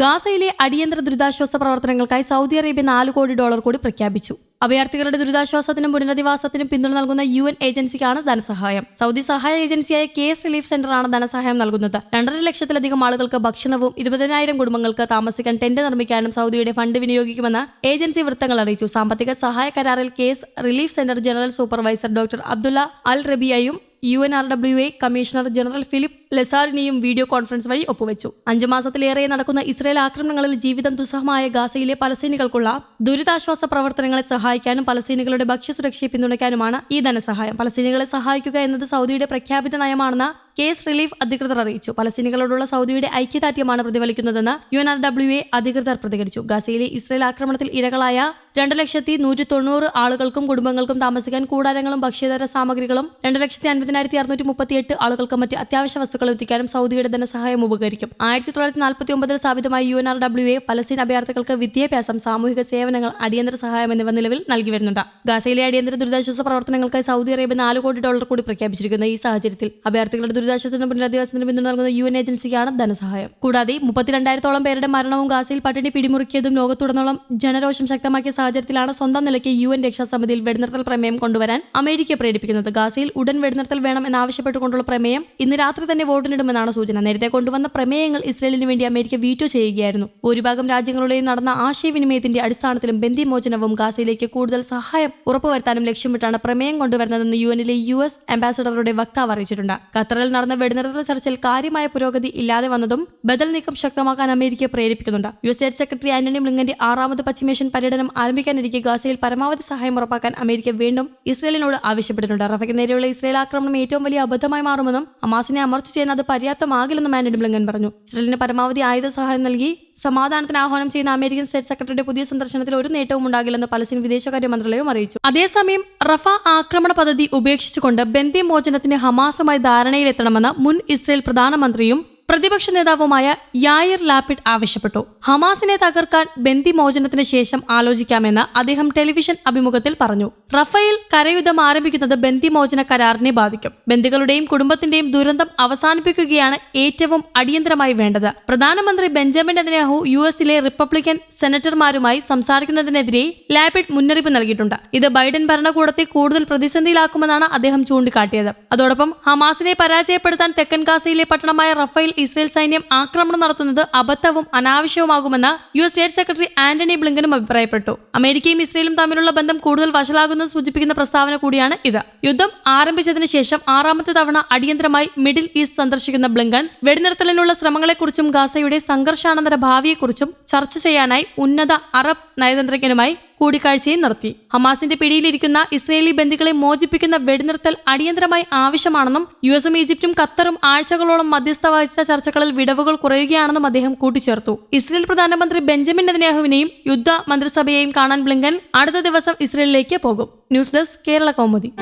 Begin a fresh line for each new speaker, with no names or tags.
ഗാസയിലെ അടിയന്തര ദുരിതാശ്വാസ പ്രവർത്തനങ്ങൾക്കായി സൗദി അറേബ്യ നാല് കോടി ഡോളർ കൂടി പ്രഖ്യാപിച്ചു. അഭയാർത്ഥികളുടെ ദുരിതാശ്വാസത്തിനും പുനരധിവാസത്തിനും പിന്തുണ നൽകുന്ന യു എൻ ഏജൻസിക്കാണ് ധനസഹായം. സൗദി സഹായ ഏജൻസിയായ കേസ് റിലീഫ് സെന്ററാണ് ധനസഹായം നൽകുന്നത്. രണ്ടര ലക്ഷത്തിലധികം ആളുകൾക്ക് ഭക്ഷണവും ഇരുപതിനായിരം കുടുംബങ്ങൾക്ക് താമസിക്കാൻ ടെന്റ് നിർമ്മിക്കാനും സൗദിയുടെ ഫണ്ട് വിനിയോഗിക്കുമെന്ന് ഏജൻസി വൃത്തങ്ങൾ അറിയിച്ചു. സാമ്പത്തിക സഹായ കരാറിൽ K S relief centre general supervisor doctor Abdullah Al റബിയയും U N R W A commissioner general Philippe ലെസാറിനെയും video conference വഴി ഒപ്പുവെച്ചു. അഞ്ചു മാസത്തിലേറെ നടക്കുന്ന ഇസ്രയേൽ ആക്രമണങ്ങളിൽ ജീവിതം ദുസ്സഹമായ ഗാസയിലെ പലസ്തീനികൾക്കുള്ള ദുരിതാശ്വാസ പ്രവർത്തനങ്ങളെ സഹായിക്കാനും പലസ്തീനികളുടെ ഭക്ഷ്യസുരക്ഷയെ പിന്തുണയ്ക്കാനുമാണ് ഈ ധനസഹായം. പലസ്തീനികളെ സഹായിക്കുക എന്നത് സൗദിയുടെ പ്രഖ്യാപിത നയമാണെന്ന് കേസ് റിലീഫ് അധികൃതർ അറിയിച്ചു. പലസ്തീനികളോടുള്ള സൗദിയുടെ ഐക്യദാർഢ്യമാണ് പ്രതിഫലിക്കുന്നതെന്ന് U N R W A അധികൃതർ പ്രതികരിച്ചു. ഗസയിലെ ഇസ്രയേൽ ആക്രമണത്തിൽ ഇരകളായ രണ്ട് ലക്ഷത്തി നൂറ്റി തൊണ്ണൂറ് ആളുകൾക്കും കുടുംബങ്ങൾക്കും താമസിക്കാൻ കൂടാരങ്ങളും ഭക്ഷ്യതര സാമഗ്രികളും രണ്ട് ലക്ഷത്തി അൻപതിനായിരത്തി അറുന്നൂറ്റി മുപ്പത്തിയെട്ട് ആളുകൾക്ക് മറ്റ് അത്യാവശ്യ വസ്തുക്കൾ എത്തിക്കാനും സൗദിയുടെ ധനസഹായം ഉപകരിക്കും. ആയിരത്തി തൊള്ളായിരത്തി നാൽപ്പത്തി ഒമ്പതിൽ സ്ഥാപിതമായ U N R W A Palestine അഭയാർത്ഥികൾക്ക് വിദ്യാഭ്യാസം സാമൂഹിക സേവനങ്ങൾ അടിയന്തര സഹായം എന്നിവ നിലവിൽ നൽകി വരുന്നുണ്ട്. ഗാസയിലെ അടിയന്തര ദുരിതാശ്വാസ പ്രവർത്തനങ്ങൾക്കായി സൗദി അറേബ്യ നാല് കോടി ഡോളർ കൂടി പ്രഖ്യാപിച്ചിരിക്കുന്ന ഈ സാഹചര്യത്തിൽ. അഭയാർത്ഥികളുടെ ദുരിതാശ്വാസത്തിനും പുനരധിവാസത്തിനും പിന്തുണ നൽകുന്ന യു എൻ ഏജൻസിക്കാണ് ധനസഹായം. കൂടാതെ മുപ്പത്തിരണ്ടായിരത്തോളം പേരുടെ മരണവും ഗാസയിൽ പട്ടിണി പിടിമുറുക്കിയതും ലോകത്തുടനോളം ജനരോഷം ശക്തമാക്കിയ സാഹചര്യത്തിലാണ് സ്വന്തം നിലയ്ക്ക് യു എൻ രക്ഷാസമിതിയിൽ വെടിനിർത്തൽ പ്രമേയം കൊണ്ടുവരാൻ അമേരിക്ക പ്രേരിപ്പിക്കുന്നത്. ഗാസയിൽ ഉടൻ വെടിനിർത്തൽ വേണം എന്നാവശ്യപ്പെട്ടുകൊണ്ടുള്ള പ്രമേയം ഇന്ന് രാത്രി തന്നെ വോട്ടിനിടുമെന്നാണ് സൂചന. നേരത്തെ കൊണ്ടുവന്ന പ്രമേയങ്ങൾ ഇസ്രയേലിന് വേണ്ടി അമേരിക്ക വീറ്റോ ചെയ്യുകയായിരുന്നു. ഭൂരിഭാഗം രാജ്യങ്ങളുടെയും നടന്ന ആശയവിനിമയത്തിന്റെ അടിസ്ഥാനത്തിലും ബന്ദിമോചനവും ഗാസയിലേക്ക് കൂടുതൽ സഹായം ഉറപ്പുവരുത്താനും ലക്ഷ്യമിട്ടാണ് പ്രമേയം കൊണ്ടുവരുന്നതെന്ന് യു എന്നിലെ യു എസ് അംബാസഡറുടെ വക്താവ് അറിയിച്ചിട്ടുണ്ട്. ഖത്തറിൽ നടന്ന വെടിനിർത്തൽ ചർച്ചയിൽ കാര്യമായ പുരോഗതി ഇല്ലാതെ വന്നതും ബദൽ നീക്കം ശക്തമാക്കാൻ അമേരിക്കയെ പ്രേരിപ്പിക്കുന്നുണ്ട്. യു സ്റ്റേറ്റ് സെക്രട്ടറി ആന്റണി ബ്ലിങ്കന്റെ ആറാമത് പശ്ചിമേഷ്യൻ പര്യടനം ആരംഭിക്കാനിരിക്കെ ഗാസയിൽ പരമാവധി സഹായം ഉറപ്പാക്കാൻ അമേരിക്ക വീണ്ടും ഇസ്രയേലിനോട് ആവശ്യപ്പെട്ടിട്ടുണ്ട്. റഫയ്ക്ക് നേരെയുള്ള ഇസ്രയേൽ ആക്രമണം ഏറ്റവും വലിയ അബദ്ധമായി മാറുമെന്നും അമാസിനെ അമർച്ച ചെയ്യാൻ അത് പര്യാപ്തമാകില്ലെന്നും ആന്റണി ബ്ലിങ്കൻ പറഞ്ഞു. ഇസ്രയേലിന് പരമാവധി ആയുധ സഹായം നൽകി സമാധാനത്തിന് ആഹ്വാനം ചെയ്യുന്ന അമേരിക്കൻ സ്റ്റേറ്റ് സെക്രട്ടറിയുടെ പുതിയ സന്ദർശനത്തിൽ ഒരു നേട്ടവും ഉണ്ടാകില്ലെന്ന് പലസ്തീൻ വിദേശകാര്യ മന്ത്രാലയം അറിയിച്ചു. അതേസമയം റഫ ആക്രമണ പദ്ധതി ഉപേക്ഷിച്ചുകൊണ്ട് ബന്ദി മോചനത്തിന് ഹമാസുമായി ധാരണയിലെത്തണമെന്ന് മുൻ ഇസ്രയേൽ പ്രധാനമന്ത്രിയും പ്രതിപക്ഷ നേതാവുമായ യായിർ ലാപിഡ് ആവശ്യപ്പെട്ടു. ഹമാസിനെ തകർക്കാൻ ബന്ദിമോചനത്തിന് ശേഷം ആലോചിക്കാമെന്ന് അദ്ദേഹം ടെലിവിഷൻ അഭിമുഖത്തിൽ പറഞ്ഞു. റഫേൽ കരയുദ്ധം ആരംഭിക്കുന്നത് ബന്ദിമോചന കരാറിനെ ബാധിക്കും. ബന്ദികളുടെയും കുടുംബത്തിന്റെയും ദുരന്തം അവസാനിപ്പിക്കുകയാണ് ഏറ്റവും അടിയന്തരമായി വേണ്ടത്. പ്രധാനമന്ത്രി ബെഞ്ചമിൻ നെതന്യാഹു യു എസിലെ റിപ്പബ്ലിക്കൻ സെനറ്റർമാരുമായി സംസാരിക്കുന്നതിനെതിരെ ലാപിഡ് മുന്നറിയിപ്പ് നൽകിയിട്ടുണ്ട്. ഇത് ബൈഡൻ ഭരണകൂടത്തെ കൂടുതൽ പ്രതിസന്ധിയിലാക്കുമെന്നാണ് അദ്ദേഹം ചൂണ്ടിക്കാട്ടിയത്. അതോടൊപ്പം ഹമാസിനെ പരാജയപ്പെടുത്താൻ തെക്കൻ ഗാസയിലെ പട്ടണമായ റഫേൽ ഇസ്രയേൽ സൈന്യം ആക്രമണം നടത്തുന്നത് അബദ്ധവും അനാവശ്യവുമാകുമെന്ന് U S state secretary Antony ബ്ലിങ്കനും അഭിപ്രായപ്പെട്ടു. അമേരിക്കയും ഇസ്രയേലും തമ്മിലുള്ള ബന്ധം കൂടുതൽ വഷളാകുന്നത് സൂചിപ്പിക്കുന്ന പ്രസ്താവന കൂടിയാണ് ഇത്. യുദ്ധം ആരംഭിച്ചതിന് ശേഷം ആറാമത്തെ തവണ അടിയന്തരമായി മിഡിൽ ഈസ്റ്റ് സന്ദർശിക്കുന്ന ബ്ലിങ്കൻ വെടിനിർത്തലിനുള്ള ശ്രമങ്ങളെക്കുറിച്ചും ഗാസയുടെ സംഘർഷാനന്തര ഭാവിയെക്കുറിച്ചും ചർച്ച ചെയ്യാനായി ഉന്നത അറബ് നയതന്ത്രജ്ഞനുമായി കൂടിക്കാഴ്ചയും നടത്തി. ഹമാസിന്റെ പിടിയിലിരിക്കുന്ന ഇസ്രയേലി ബന്ദികളെ മോചിപ്പിക്കുന്ന വെടിനിർത്തൽ അടിയന്തരമായി ആവശ്യമാണെന്നും യു എസും ഈജിപ്തും ഖത്തറും ആഴ്ചകളോളം മധ്യസ്ഥ വഹിച്ച ചർച്ചകളിൽ വിടവുകൾ കുറയുകയാണെന്നും അദ്ദേഹം കൂട്ടിച്ചേർത്തു. ഇസ്രയേൽ പ്രധാനമന്ത്രി ബെഞ്ചമിൻ നെതന്യാഹുവിനെയും യുദ്ധ മന്ത്രിസഭയെയും കാണാൻ ബ്ലിങ്കൻ അടുത്ത ദിവസം ഇസ്രയേലിലേക്ക് പോകും. News desk Kerala Kaumudi.